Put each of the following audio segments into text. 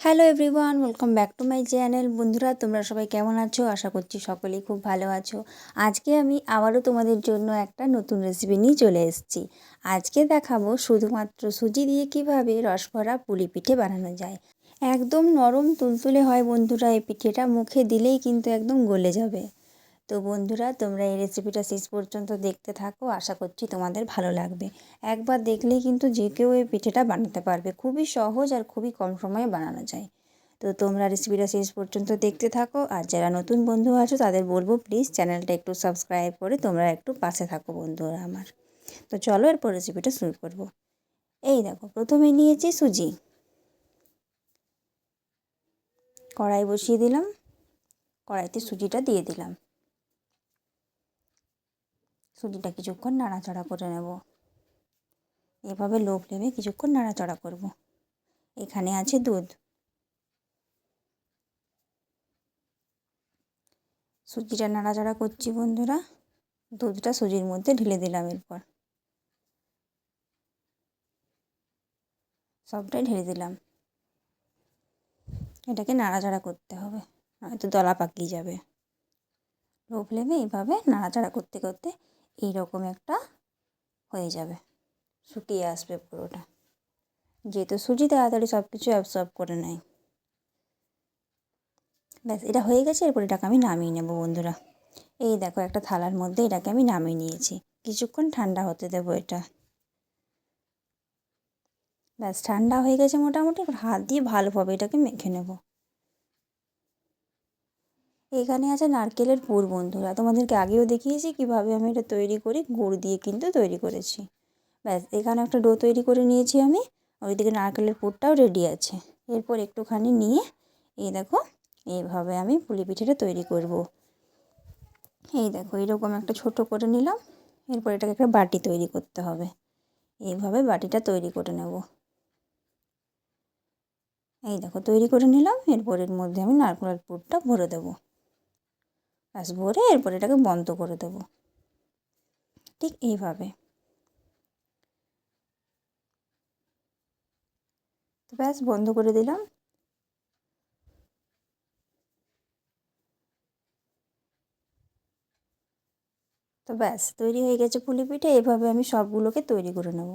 Hello everyone welcome back to my channel বন্ধুরা, তোমরা সবাই কেমন আছো? আশা করছি সকলেই খুব ভালো আছো। আজকে আমি আবারও তোমাদের জন্য একটা নতুন রেসিপি নিয়ে চলে এসেছি। আজকে দেখাবো শুধুমাত্র সুজি দিয়ে কীভাবে রসভরা পুলি পিঠে বানানো যায়। একদম নরম তুলতুলে হয় বন্ধুরা, এই পিঠেটা মুখে দিলেই কিন্তু একদম গলে যাবে। তো বন্ধুরা, তোমরা এই রেসিপিটা শেষ পর্যন্ত দেখতে থাকো। আশা করছি তোমাদের ভালো লাগবে। একবার দেখলেই কিন্তু যে কেউ এই পিঠেটা বানাতে পারবে। খুবই সহজ আর খুবই কম সময়ে বানানো যায়। তো তোমরা রেসিপিটা শেষ পর্যন্ত দেখতে থাকো। আর যারা নতুন বন্ধু আছো, তাদের বলব প্লিজ চ্যানেলটা একটু সাবস্ক্রাইব করে তোমরা একটু পাশে থাকো বন্ধুরা আমার। তো চলো এরপর রেসিপিটা শুরু করব। এই দেখো, প্রথমে নিয়েছি সুজি। কড়াই বসিয়ে দিলাম। কড়াইতে সুজিটা দিয়ে দিলাম। সুজিটা কিছুক্ষণ নাড়াচাড়া করে নেব। এভাবে লো ফ্লেমে কিছুক্ষণ নাড়াচাড়া করব। এখানে আছে দুধ। সুজিটা নাড়াচাড়া করছি বন্ধুরা। দুধটা সুজির মধ্যে ঢেলে দিলাম এরপর। সবটাই ঢেলে দিলাম। এটাকে নাড়াচাড়া করতে হবে, নয়তো দলা পাকিয়ে যাবে। লো ফ্লেমে এইভাবে নাড়াচাড়া করতে করতে এইরকম একটা হয়ে যাবে। শুকিয়ে আসবে পুরোটা। যেহেতু সুজি তাড়াতাড়ি সব কিছু অ্যাবসর্ব করে নেয়। ব্যাস, এটা হয়ে গেছে, এরপর এটাকে আমি নামিয়ে নেব বন্ধুরা। এই দেখো, একটা থালার মধ্যে এটাকে আমি নামিয়ে নিয়েছি। কিছুক্ষণ ঠান্ডা হতে দেবো এটা। ব্যাস, ঠান্ডা হয়ে গেছে মোটামুটি, এবার হাত দিয়ে ভালোভাবে এটাকে মেখে নেব। এখানে আছে নারকেলের পুর বন্ধুরা। তোমাদেরকে আগেও দেখিয়েছি কীভাবে আমি এটা তৈরি করি, গুড় দিয়ে কিন্তু তৈরি করেছি। ব্যাস, এখানে একটা ডো তৈরি করে নিয়েছি আমি। ওইদিকে নারকেলের পুরটাও রেডি আছে। এরপর একটুখানি নিয়ে, এই দেখো, এইভাবে আমি পুলি পিঠেটা তৈরি করব। এই দেখো, এরকম একটা ছোট করে নিলাম। এরপর এটাকে একটা বাটি তৈরি করতে হবে। এইভাবে বাটিটা তৈরি করে নেব। এই দেখো, তৈরি করে নিলাম। এরপর এর মধ্যে আমি নারকেলের পুরটা ভরে দেবো। ব্যাস, ভরে এরপর এটাকে বন্ধ করে দেব। ঠিক এইভাবে। তো ব্যাস, বন্ধ করে দিলাম। তো ব্যাস, তৈরি হয়ে গেছে পুলি পিঠে। এভাবে আমি সবগুলোকে তৈরি করে নেব।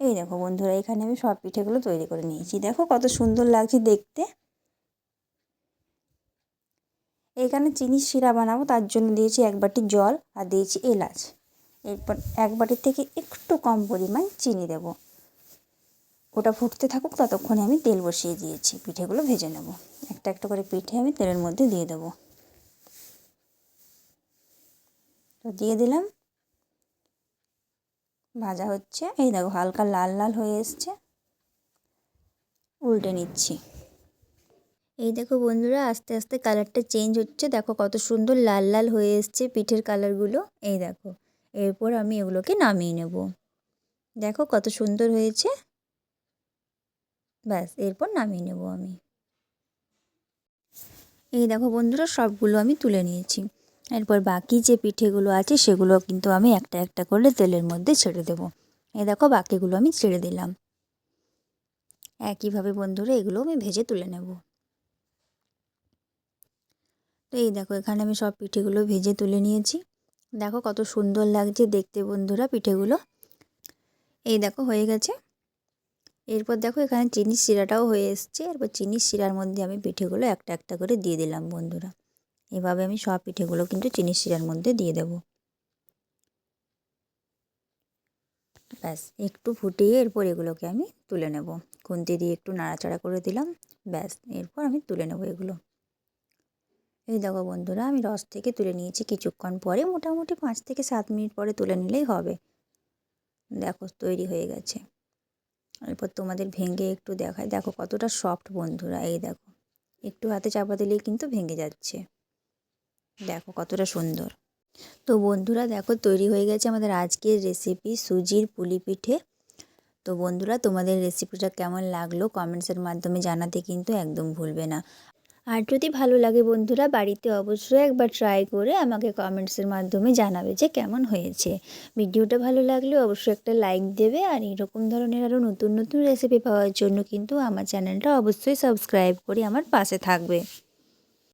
এই দেখো বন্ধুরা, এখানে আমি সব পিঠেগুলো তৈরি করে নিয়েছি। দেখো কত সুন্দর লাগছে দেখতে। এখানে চিনির শিরা বানাবো, তার জন্য দিয়েছি এক বাটি জল আর দিয়েছি এলাচ। এরপর এক বাটির থেকে একটু কম পরিমাণ চিনি দেব। ওটা ফুটতে থাকুক, ততক্ষণে আমি তেল বসিয়ে দিয়েছি। পিঠেগুলো ভেজে নেব। একটা একটা করে পিঠে আমি তেলের মধ্যে দিয়ে দেবো। তো দিয়ে দিলাম। ভাজা হচ্ছে। এই দেখো, হালকা লাল লাল হয়ে এসছে। উল্টে নিচ্ছি। এই দেখো বন্ধুরা, আস্তে আস্তে কালারটা চেঞ্জ হচ্ছে। দেখো কত সুন্দর লাল লাল হয়ে এসছে পিঠের কালারগুলো এই দেখো, এরপর আমি এগুলোকে নামিয়ে নেব। দেখো কত সুন্দর হয়েছে। ব্যাস, এরপর নামিয়ে নেব আমি। এই দেখো বন্ধুরা, সবগুলো আমি তুলে নিয়েছি। এরপর বাকি যে পিঠেগুলো আছে, সেগুলো কিন্তু আমি একটা একটা করে তেলের মধ্যে ছেড়ে দেব। এই দেখো, বাকিগুলো আমি ছেড়ে দিলাম। একইভাবে বন্ধুরা এগুলো আমি ভেজে তুলে নেব। তো এই দেখো, এখানে আমি সব পিঠেগুলো ভেজে তুলে নিয়েছি। দেখো কত সুন্দর লাগছে দেখতে বন্ধুরা পিঠেগুলো। এই দেখো, হয়ে গেছে। এরপর দেখো, এখানে চিনির শিরাটাও হয়ে এসছে। এরপর চিনির শিরার মধ্যে আমি পিঠেগুলো একটা একটা করে দিয়ে দিলাম বন্ধুরা। এভাবে আমি সব পিঠেগুলো কিন্তু চিনির শিরার মধ্যে দিয়ে দেব। ব্যাস, একটু ফুটিয়ে এরপর এগুলোকে আমি তুলে নেব। খুন্তি দিয়ে একটু নাড়াচাড়া করে দিলাম। ব্যাস, এরপর আমি তুলে নেব এগুলো। এই দেখো বন্ধুরা, আমি রস থেকে তুলে নিয়েছি কিছুক্ষণ পরে, মোটামুটি পাঁচ থেকে সাত মিনিট পরে তুলে নিলেই হবে। দেখো, তৈরি হয়ে গেছে। এরপর তোমাদের ভেঙে একটু দেখায় দেখো কতটা সফট বন্ধুরা, এই দেখো। একটু হাতে চাপা দিলেই কিন্তু ভেঙে যাচ্ছে। দেখো কতটা সুন্দর। তো বন্ধুরা, দেখো তৈরি হয়ে গেছে আমাদের আজকের রেসিপি সুজির পুলি পিঠে। তো বন্ধুরা, তোমাদের রেসিপিটা কেমন লাগল? কমেন্টসের মাধ্যমে জানাতে কিন্তু একদম ভুলবে না। আর যদি ভালো লাগে বন্ধুরা, বাড়িতে অবশ্যই একবার ট্রাই করে আমাকে কমেন্টসের মাধ্যমে জানাবে যে কেমন হয়েছে। ভিডিওটা ভালো লাগলে অবশ্যই একটা লাইক দেবে আর এরকম ধরনের আরও নতুন নতুন রেসিপি পাওয়ার জন্য কিন্তু আমার চ্যানেলটা অবশ্যই সাবস্ক্রাইব করে আমার পাশে থাকবে।